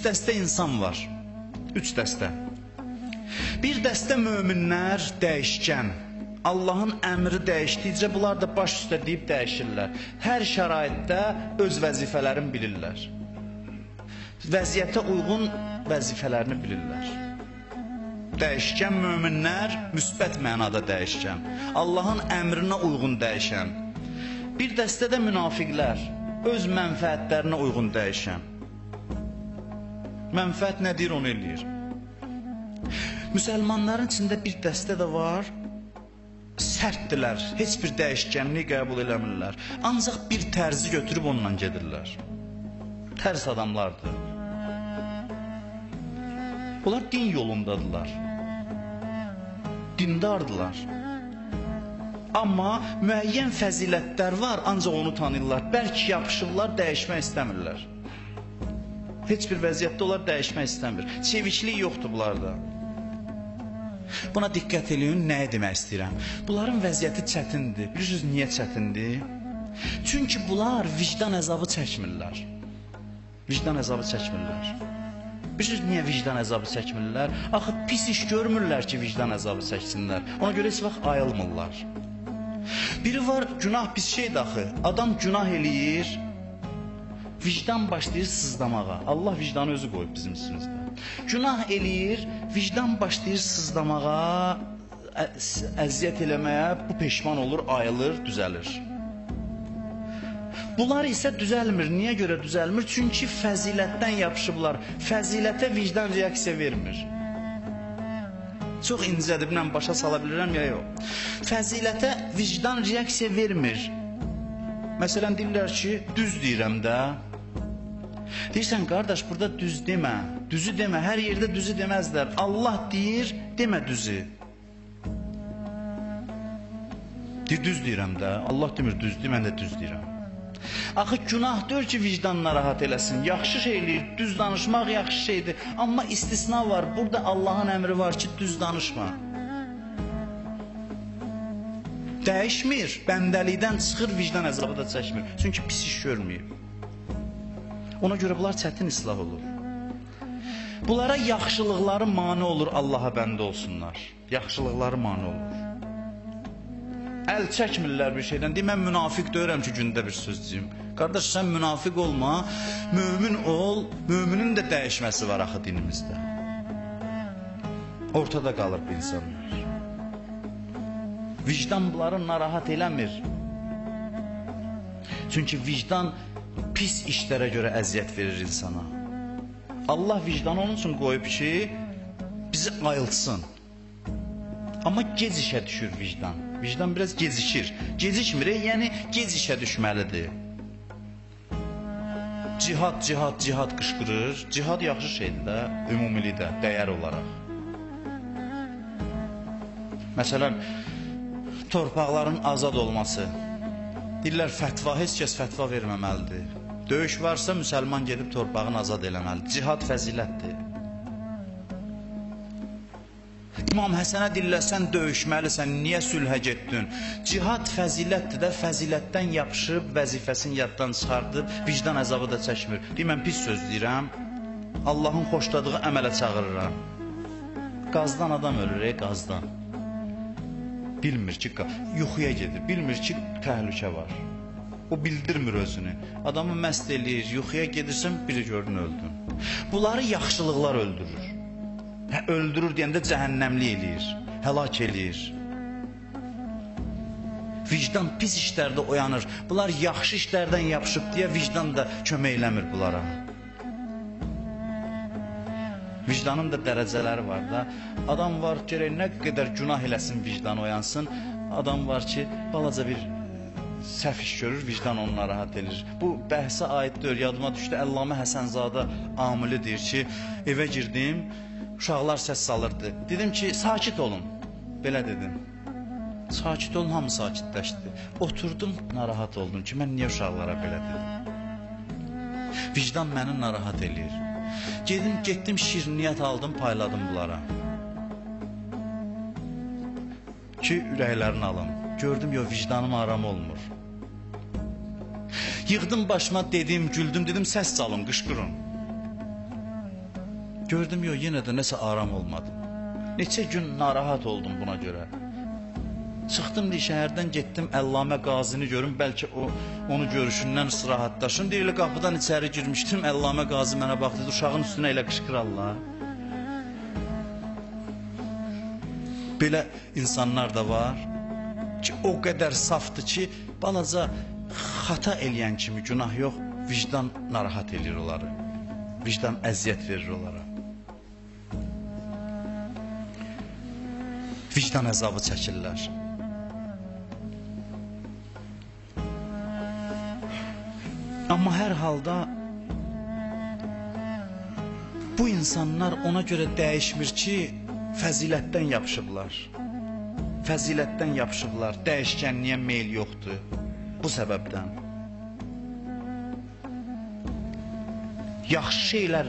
üç dəstə insan var. Üç dəstə. Bir dəstə möminlər dəyişkən. Allahın əmri dəyişdikcə bunlar da baş üstə deyib dəyişirlər. Hər şəraitdə öz vəzifələrini bilirlər. Vəziyyətə uyğun vəzifələrini bilirlər. Dəyişkən möminlər müsbət mənada dəyişkən. Allahın əmrinə uyğun dəyişən. Bir dəstə də münafiqlər öz mənfəətlərinə uyğun dəyişən. Mənfəət nə deyir onu eləyir. Müsəlmanların içində bir dəstə də var. Sərtdilər, heç bir dəyişkənliyi qəbul eləmirlər. Ancaq bir tərzi götürüb onunla gedirlər. Tərs adamlardır. Bunlar din yolundadılar. Dindardılar. Amma müəyyən fəzilətlər var, ancaq onu tanıyırlar. Bəlkə yapışırlar, dəyişmək istəmirlər. Heç bir vəziyyətdə onlar dəyişmək istəmir. Çeviklik yoxdur bunlarda. Buna diqqət eləyin, nəyə demək istəyirəm? Bunların vəziyyəti çətindir. Bilirsiniz niyə çətindir? Çünki bunlar vicdan əzabı çəkmirlər. Vicdan əzabı çəkmirlər. Bilirsiniz niyə vicdan əzabı çəkmirlər? Axı pis iş görmürlər ki, vicdan əzabı çəksinlər. Ona görə heç vaxt ayılmırlar. Biri var, günah pis şeydir axı. Adam günah eləyir, vicdan başlayır sızlamağa. Allah vicdanı özü qoyub bizim üstümüzdə. Günah eləyir, vicdan başlayır sızlamağa, əziyyət eləməyə, bu peşman olur, ayılır, düzəlir. Bunlar isə düzəlmir. Niyə görə düzəlmir? Çünki fəzilətdən yapışıblar. Fəzilətə vicdan reaksiya vermir. Çox incədir, bilməm başa sala bilirəm ya yox. Fəzilətə vicdan reaksiya vermir. Məsələn deyirlər ki, düz deyirəm də. Deyirsən qardaş, burada düz demə. Düzü demə. Hər yerdə düzü deməzlər. Allah deyir, demə düzü. Deyir düz deyirəm də. Allah demir düzdür, mən də düz deyirəm. Axı günah deyil ki, vicdan narahat eləsin. Yaxşı şeydir, düz danışmaq yaxşı şeydir. Amma istisna var. Burada Allahın əmri var ki, düz danışma. Dəyişmir, bəndəlikdən çıxır, vicdan əzabı da çəkmir. Çünki pis iş görməyib. Ona görə bunlar çətin islah olur. Bunlara yaxşılıqları mane olur Allaha bəndə olsunlar. Yaxşılıqları mane olur. Əl çəkmirlər bir şeydən. Deyim mən münafiq deyirəm ki, gündə bir söz deyim. Qardaş sən münafiq olma, mömin ol. Möminin də dəyişməsi var axı dinimizdə. Ortada qalır bu insanlar. Vicdan bunları narahat eləmir. Çünki vicdan pis işlərə görə əziyyət verir insana. Allah vicdanı onun üçün qoyub ki, bizi ayıltsın. Amma gec işə düşür vicdan. Vicdan biraz gecikir. Gecikmir, yəni gec işə düşməlidir. Cihad, cihad, cihad qışqırır. Cihad yaxşı şeydir də, ümumilikdə, dəyər olaraq. Məsələn, torpaqların azad olması. Deyirlər fətva heç kəs fətva verməməlidir. Döyüş varsa müsəlman gedib torpağını azad eləməlidir. Cihad fəzilətdir. İmam Həsənə deyirlər sən döyüşməlisən, niyə sülhə getdin? Cihad fəzilətdir də, fəzilətdən yapışıb vəzifəsini yaddan çıxardıb, vicdan əzabı da çəkmir. Deyirəm pis söz deyirəm. Allahın xoşladığı əmələ çağırıram. Qazdan adam ölür, ey qazdan. Bilmir ki, yuxuya gedir, bilmir ki, təhlükə var. O bildirmir özünü. Adamı məst eləyir, yuxuya gedirsən, biri görün öldün. Bunları yaxşılıqlar öldürür. Hə, öldürür deyəndə cəhənnəmli eləyir, həlak eləyir. Vicdan pis işlərdə oyanır. Bunlar yaxşı işlərdən yapışıb deyə vicdan da kömək eləmir bunlara. Vicdanın da dərəcələri var da. Adam var gərək nə qədər günah eləsin vicdan oyansın. Adam var ki, balaca bir səhv iş görür, vicdan onu narahat edir. Bu bəhsə aid deyil, yadıma düşdü. Əllamə Həsənzadə amili deyir ki, evə girdim, uşaqlar səs salırdı. Dedim ki, sakit olun. Belə dedim. Sakit olun, hamı sakitləşdi. Oturdum, narahat oldum ki, mən niyə uşaqlara belə dedim? Vicdan məni narahat eləyir. Gedim, getdim şirniyyət aldım, payladım bunlara. Ki ürəklərini alım. Gördüm yo vicdanım aram olmur. Yığdım başıma dedim, güldüm, dedim səs salın, qışqırın. Gördüm yox, yenə də nəsə aram olmadı. Neçə gün narahat oldum buna görə. Çıxdım deyə şəhərdən getdim Əllamə Qazini görüm, bəlkə o onu görüşündən istirahatdaşım. Deyə elə qapıdan içəri girmişdim. Əllamə Qazi mənə baxdı, uşağın üstünə elə qışqırarlar. Belə insanlar da var ki, o qədər safdır ki, balaca xata eləyən kimi günah yox, vicdan narahat eləyir onları. Vicdan əziyyət verir onlara. Vicdan əzabı çəkirlər. Amma hər halda bu insanlar ona görə dəyişmir ki, fəzilətdən yapışıblar. Fəzilətdən yapışıblar, dəyişkənliyə meyl yoxdur. Bu səbəbdən. Yaxşı şeylər,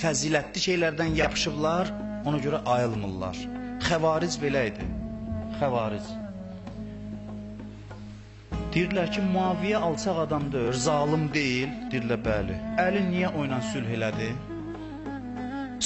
fəzilətli şeylərdən yapışıblar, ona görə ayılmırlar. Xəvariz belə idi. Xəvariz. Deyirlər ki, Muaviyə alçaq adamdır, zalım deyil. Deyirlər, bəli. Əli niyə oyla sülh elədi?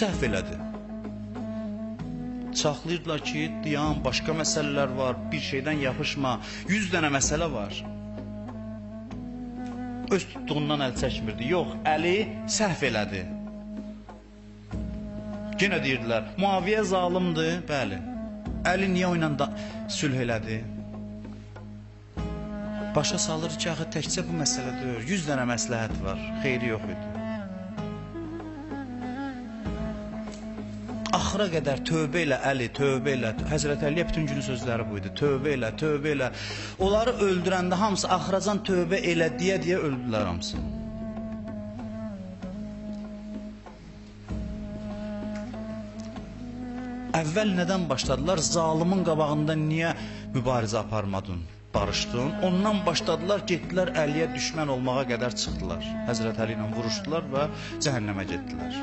Səhv elədi. Çaxlayırdılar ki, dayan, başqa məsələlər var, bir şeydən yapışma. 100 dənə məsələ var. Öz tutduğundan əl çəkmirdi. Yox, Əli səhv elədi. Yenə deyirdilər, Muaviyə zalımdır, bəli. Əli niyə oyla sülh elədi? Başa salır ki, axı təkcə bu məsələ deyil, 100 dənə məsləhət var, xeyri yox idi. Axıra qədər tövbə elə Əli, tövbə elə. Həzrət Əliyə bütün günün sözləri bu idi. Tövbə elə, tövbə elə. Onları öldürəndə hamısı axıracan tövbə elə deyə-deyə öldülər hamısı. Əvvəl nədən başladılar? Zalimin qabağında niyə mübarizə aparmadın? barışdın. Ondan başladılar, getdilər Əliyə düşmən olmağa qədər çıxdılar. Həzrət Əli ilə vuruşdular və cəhənnəmə getdilər.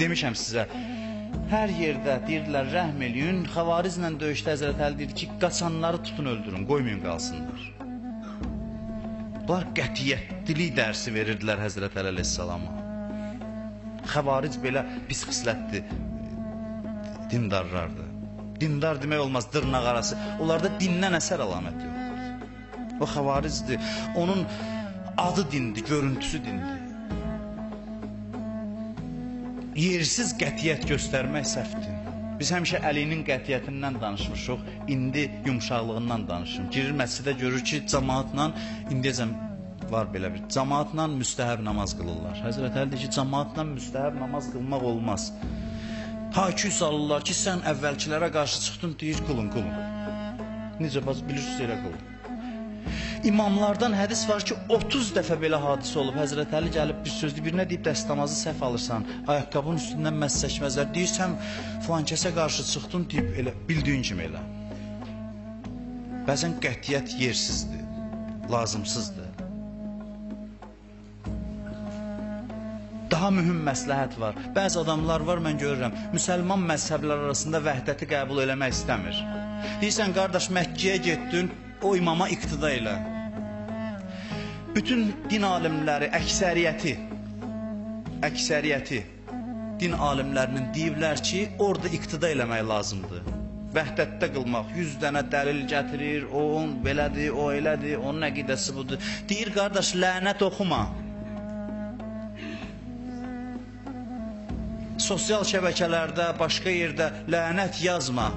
Demişəm sizə, hər yerdə deyirlər rəhm eləyin. Xəvarizlə döyüşdə Həzrət Əli deyir ki, qaçanları tutun öldürün, qoymayın qalsınlar. Bunlar qətiyyətlilik dərsi verirdilər Həzrət Əli əleyhissalama. Xəvaric belə pis xislətdir dindarlardır. Dindar demək olmaz dırnaq arası. Onlarda dindən əsər əlamət yoxdur. O xəvarizdir. Onun adı dindir, görüntüsü dindir. Yersiz qətiyyət göstərmək səhvdir. Biz həmişə Əlinin qətiyyətindən danışmışıq, indi yumşaqlığından danışım. Girir məscidə görür ki, cəmaatla indiyəcən var belə bir. Cəmaatla müstəhəb namaz qılırlar. Həzrət Əli deyir ki, cəmaatla müstəhəb namaz qılmaq olmaz. Hakü salırlar ki, sən əvvəlkilərə qarşı çıxdın, deyir, qılın, qılın. Necə bax bilirsiniz elə qılın. İmamlardan hədis var ki, 30 dəfə belə hadisə olub. Həzrət Əli gəlib bir sözdü, birinə deyib dəstəmazı səhv alırsan, ayaqqabının üstündən məhz çəkməzlər. Deyirsən, filan kəsə qarşı çıxdın, deyib elə bildiyin kimi elə. Bəzən qətiyyət yersizdir, lazımsızdır. Daha mühüm məsləhət var. Bəzi adamlar var, mən görürəm, müsəlman məzhəblər arasında vəhdəti qəbul eləmək istəmir. Deyirsən, qardaş, Məkkəyə getdin, o imama iqtida elə. Bütün din alimləri, əksəriyyəti, əksəriyyəti din alimlərinin deyiblər ki, orada iqtida eləmək lazımdır. Vəhdətdə qılmaq, 100 dənə dəlil gətirir, o on belədir, o elədir, onun əqidəsi budur. Deyir, qardaş, lənət oxuma. sosial şəbəkələrdə, başqa yerdə lənət yazma.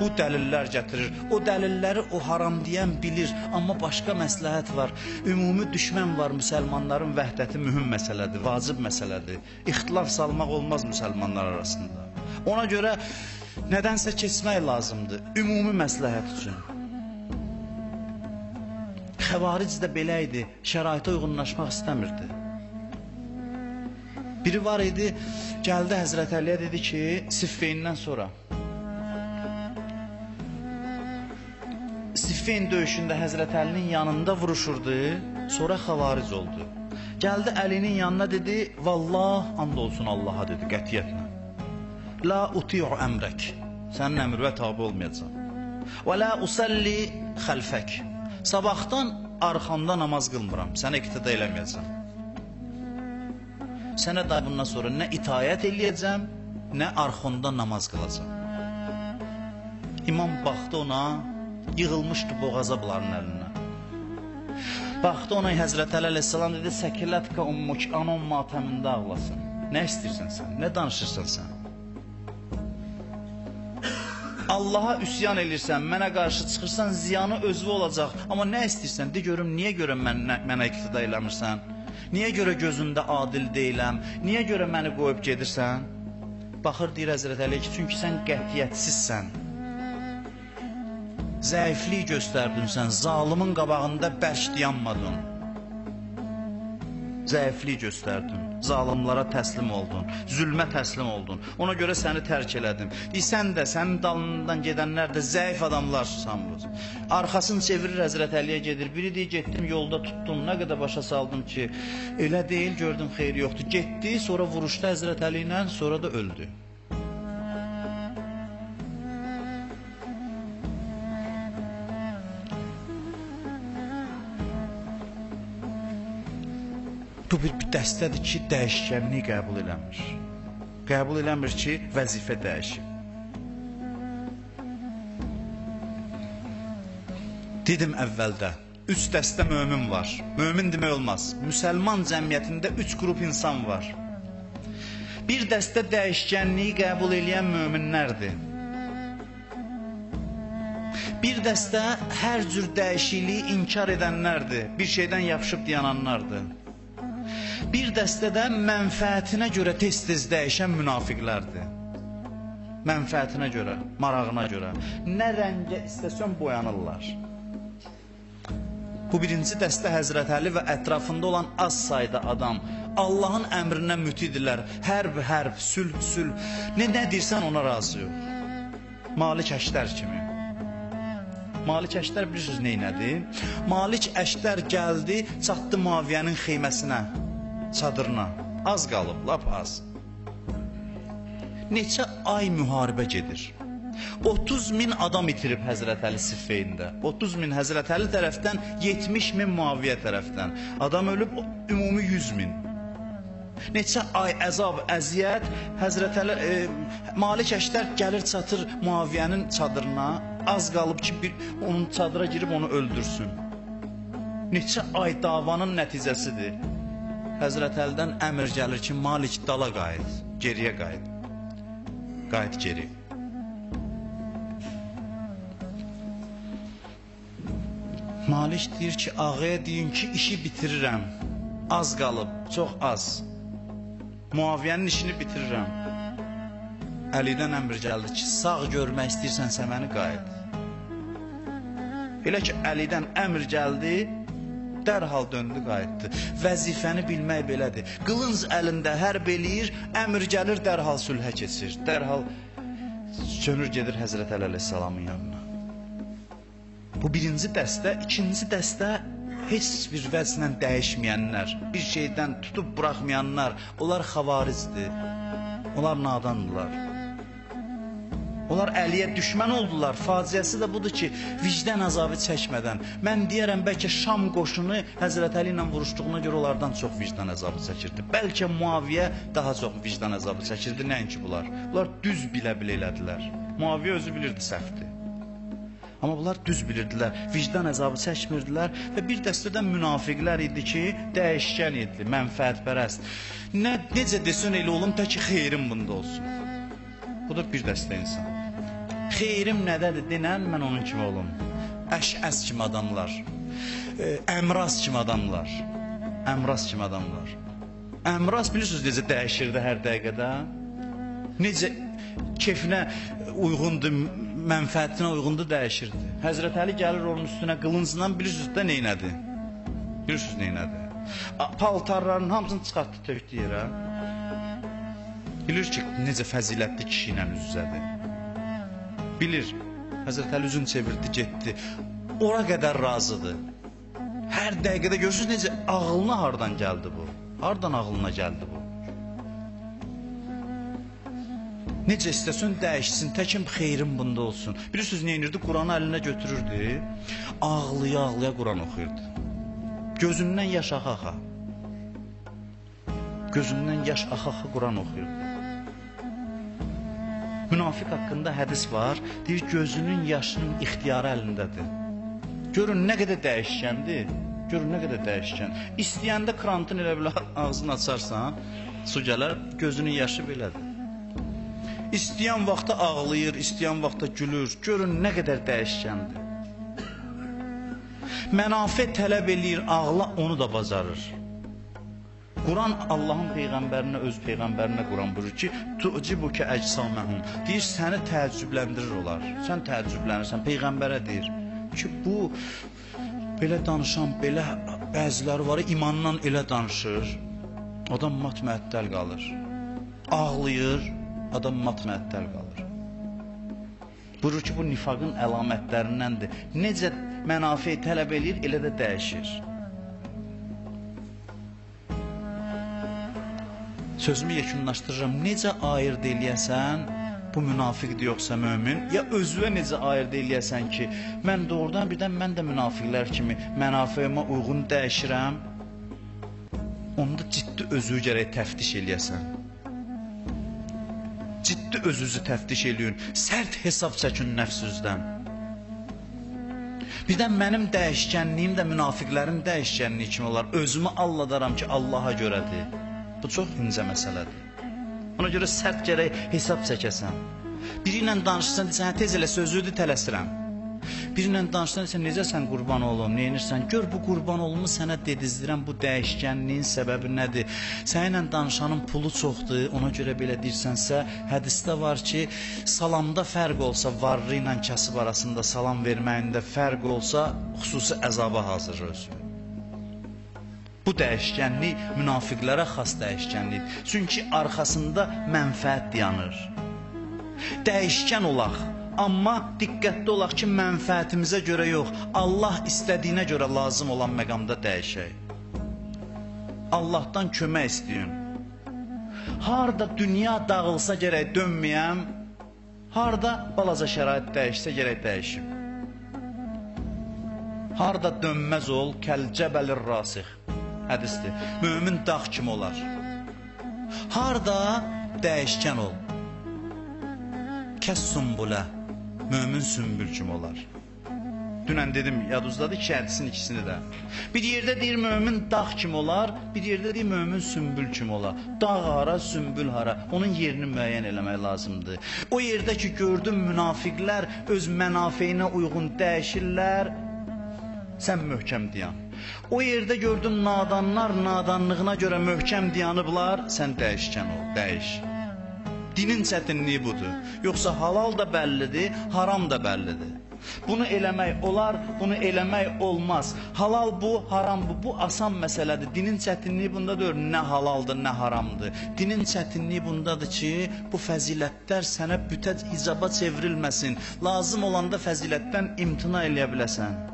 Bu dəlillər gətirir. O dəlilləri o haram deyən bilir, amma başqa məsləhət var. Ümumi düşmən var müsəlmanların vəhdəti mühüm məsələdir, vacib məsələdir. İxtilaf salmaq olmaz müsəlmanlar arasında. Ona görə nədənsə keçmək lazımdır ümumi məsləhət üçün. Xəvaric də belə idi, şəraitə uyğunlaşmaq istəmirdi. Biri var idi, gəldi Həzrət Əliyə dedi ki, Siffeyindən sonra. Siffeyn döyüşündə Həzrət Əlinin yanında vuruşurdu, sonra xavaric oldu. Gəldi Əlinin yanına dedi, vallah and olsun Allaha dedi qətiyyətlə. La uti'u əmrək. Sənin əmrə tabe olmayacağam. Və la usalli xəlfək. Sabahdan arxanda namaz qılmıram. Sənə iqtida eləməyəcəm. Sənə da bundan sonra nə itayət eləyəcəm, nə arxonda namaz qılacam. İmam baxdı ona, yığılmışdı boğaza bunların əlinə. Baxdı ona Həzrət Əli əleyhissalam dedi: "Səkilətka ummuk anon matəmində ağlasın." Nə istəyirsən sən? Nə danışırsan sən? Allaha üsyan elirsən, mənə qarşı çıxırsan, ziyanı özü olacaq. Amma nə istəyirsən? De görüm, niyə görə mən mənə iqtida eləmirsən? Niyə görə gözündə adil deyiləm? Niyə görə məni qoyub gedirsən? Baxır deyir Həzrət Əli ki, çünki sən qətiyyətsizsən. Zəiflik göstərdin sən, zalimin qabağında bərk dayanmadın. Zəiflik göstərdin, zalimlara təslim oldun, zülmə təslim oldun. Ona görə səni tərk elədim. Deyirsən də sənin dalından gedənlər də zəif adamlarsan bu. Arxasını çevirir Həzrət Əliyə gedir. Biri deyir getdim yolda tutdum, nə qədər başa saldım ki, elə deyil, gördüm xeyri yoxdur. Getdi, sonra vuruşdu Həzrət Əli ilə, sonra da öldü. Bu bir, bir dəstədir ki, dəyişkənliyi qəbul eləmir. Qəbul eləmir ki, vəzifə dəyişib. Dedim əvvəldə, üç dəstə mömin var. Mömin demək olmaz. Müsəlman cəmiyyətində üç qrup insan var. Bir dəstə dəyişkənliyi qəbul eləyən möminlərdir. Bir dəstə hər cür dəyişikliyi inkar edənlərdir. Bir şeydən yapışıb dayananlardır. Bir dəstə də mənfəətinə görə tez-tez dəyişən münafiqlərdir. Mənfəətinə görə, marağına görə nə rəngə istəsən boyanırlar. Bu birinci dəstə Həzrət Əli və ətrafında olan az sayda adam Allahın əmrinə mütidirlər. Hərb, hərb, sülh, sülh. Nə nə deyirsən ona razı. Malik Əşdər kimi. Malik Əşdər bilirsiniz nə elədi? Malik Əşdər gəldi, çatdı Muaviyənin xeyməsinə, çadırına. Az qalıb, lap az. Neçə ay müharibə gedir. 30 min adam itirib Həzrət Əli Siffeyində. 30 min Həzrət Əli tərəfdən, 70 min Muaviyə tərəfdən. Adam ölüb ümumi 100 min. Neçə ay əzab, əziyyət Həzrət Əli e, Malik Əşdər gəlir çatır Muaviyənin çadırına. Az qalıb ki, bir onun çadıra girib onu öldürsün. Neçə ay davanın nəticəsidir. Həzrət Əlidən əmr gəlir ki, Malik dala qayıt, geriyə qayıt. Qayıt geri. Malik deyir ki, ağaya deyin ki, işi bitirirəm. Az qalıb, çox az. Muaviyənin işini bitirirəm. Əlidən əmr gəldi ki, sağ görmək istəyirsənsə məni qayıt. Elə ki, Əlidən əmr gəldi, dərhal döndü qayıtdı. Vəzifəni bilmək belədir. Qılınc əlində hərb eləyir, əmr gəlir, dərhal sülhə keçir. Dərhal çönür gedir Həzrət Əli əleyhissalamın yanına. Bu birinci dəstə, ikinci dəstə heç bir vəzlə dəyişməyənlər, bir şeydən tutub buraxmayanlar, onlar xavaricdir. Onlar nadandırlar. Onlar Əliyə düşmən oldular. Faciəsi də budur ki, vicdan əzabı çəkmədən. Mən deyərəm bəlkə Şam qoşunu Həzrət Əli ilə vuruşduğuna görə onlardan çox vicdan əzabı çəkirdi. Bəlkə Muaviyə daha çox vicdan əzabı çəkirdi, nəinki bunlar. Bunlar düz bilə-bilə elədilər. Muaviyə özü bilirdi səhvdir. Amma bunlar düz bilirdilər, vicdan əzabı çəkmirdilər və bir dəstə də münafiqlər idi ki, dəyişkən idi, mənfəətpərəst. Nə necə desən elə olum tək xeyrim bunda olsun. Bu da bir dəstə insan. Xeyrim nədədir denən mən onun kimi olum. Əşəs kimi adamlar. Ə, əmraz kimi adamlar. Əmraz kimi adamlar. Əmraz bilirsiniz necə dəyişirdi hər dəqiqədə? Necə kefinə uyğundur, mənfəətinə uyğundur dəyişirdi. Həzrət Əli gəlir onun üstünə qılıncla bilirsiniz də nə elədi? Bilirsiniz nə elədi? Paltarların hamısını çıxartdı tökdü yerə. Bilir ki, necə fəzilətli kişi ilə üz-üzədir. Bilir. Həzrət Əli üzünü çevirdi, getdi. Ora qədər razıdır. Hər dəqiqədə görürsüz necə ağlına hardan gəldi bu? Hardan ağlına gəldi bu? Necə istəsən dəyişsin, təkim xeyrim bunda olsun. Bilirsiniz nə edirdi? Quranı əlinə götürürdü, ağlaya-ağlaya Quran oxuyurdu. Gözündən yaş axa-axa. Gözündən yaş axa-axa Quran oxuyurdu. Münafiq haqqında hədis var. Deyir gözünün yaşının ixtiyarı əlindədir. Görün nə qədər dəyişkəndir. Görün nə qədər dəyişkən. İstəyəndə krantın elə belə ağzını açarsan, su gələr, gözünün yaşı belədir. İstəyən vaxtda ağlayır, istəyən vaxtda gülür. Görün nə qədər dəyişkəndir. Mənafe tələb eləyir, ağla onu da bacarır. Quran Allahın peyğəmbərinə öz peyğəmbərinə Quran buyurur ki, "Tucibuke ecsamehum." Deyir səni təəccübləndirir olar. Sən təəccüblənirsən peyğəmbərə deyir ki, bu belə danışan, belə bəziləri var, imandan elə danışır. Adam mat məəttəl qalır. Ağlayır, adam mat məəttəl qalır. Buyurur ki, bu nifaqın əlamətlərindəndir. Necə mənafe tələb eləyir, elə də dəyişir. Sözümü yekunlaşdırıram. Necə ayırd eləyəsən bu münafiqdir yoxsa mömin? Ya özünə necə ayırd eləyəsən ki, mən doğrudan birdən mən də münafiqlər kimi mənafeyimə uyğun dəyişirəm? Onda ciddi özünü gərək təftiş eləyəsən. Ciddi özünüzü təftiş eləyin. Sərt hesab çəkin nəfsünüzdən. Birdən mənim dəyişkənliyim də münafiqlərin dəyişkənliyi kimi olar. Özümü alladaram ki, Allaha görədir. Bu çox incə məsələdir. Ona görə sərt gərək hesab çəkəsən. Biri ilə danışsan desən, tez elə sözüdür, tələsirəm. Biri ilə danışsan desən, necə sən qurban olum, neynirsən? Gör bu qurban olumu sənə dedizdirən bu dəyişkənliyin səbəbi nədir? Səninlə danışanın pulu çoxdur, ona görə belə deyirsənsə, hədisdə var ki, salamda fərq olsa, varlı ilə kasıb arasında salam verməyində fərq olsa, xüsusi əzaba hazır özü. Bu dəyişkənlik münafiqlərə xas dəyişkənlikdir. Çünki arxasında mənfəət dayanır. Dəyişkən olaq, amma diqqətli olaq ki, mənfəətimizə görə yox, Allah istədiyinə görə lazım olan məqamda dəyişək. Allahdan kömək istəyin. Harda dünya dağılsa gərək dönməyəm, harda balaca şərait dəyişsə gərək dəyişim. Harda dönməz ol, kəlcəbəlir rasix hədisdir. Mömin dağ kimi olar. Harda dəyişkən ol. Kəs sumbulə, mömin sümbül kimi olar. Dünən dedim, yadınızdadır iki hədisin ikisini də. Bir yerdə deyir mömin dağ kimi olar, bir yerdə deyir mömin sümbül kimi olar. Dağ hara, sümbül hara, onun yerini müəyyən eləmək lazımdır. O yerdə ki gördüm münafiqlər öz mənafeyinə uyğun dəyişirlər, sən möhkəm dayan. O yerdə gördüm nadanlar nadanlığına görə möhkəm dayanıblar, sən dəyişkən ol, dəyiş. Dinin çətinliyi budur. Yoxsa halal da bəllidir, haram da bəllidir. Bunu eləmək olar, bunu eləmək olmaz. Halal bu, haram bu. Bu asan məsələdir. Dinin çətinliyi bundadır, nə halaldır, nə haramdır. Dinin çətinliyi bundadır ki, bu fəzilətlər sənə bütə icaba çevrilməsin. Lazım olanda fəzilətdən imtina eləyə biləsən.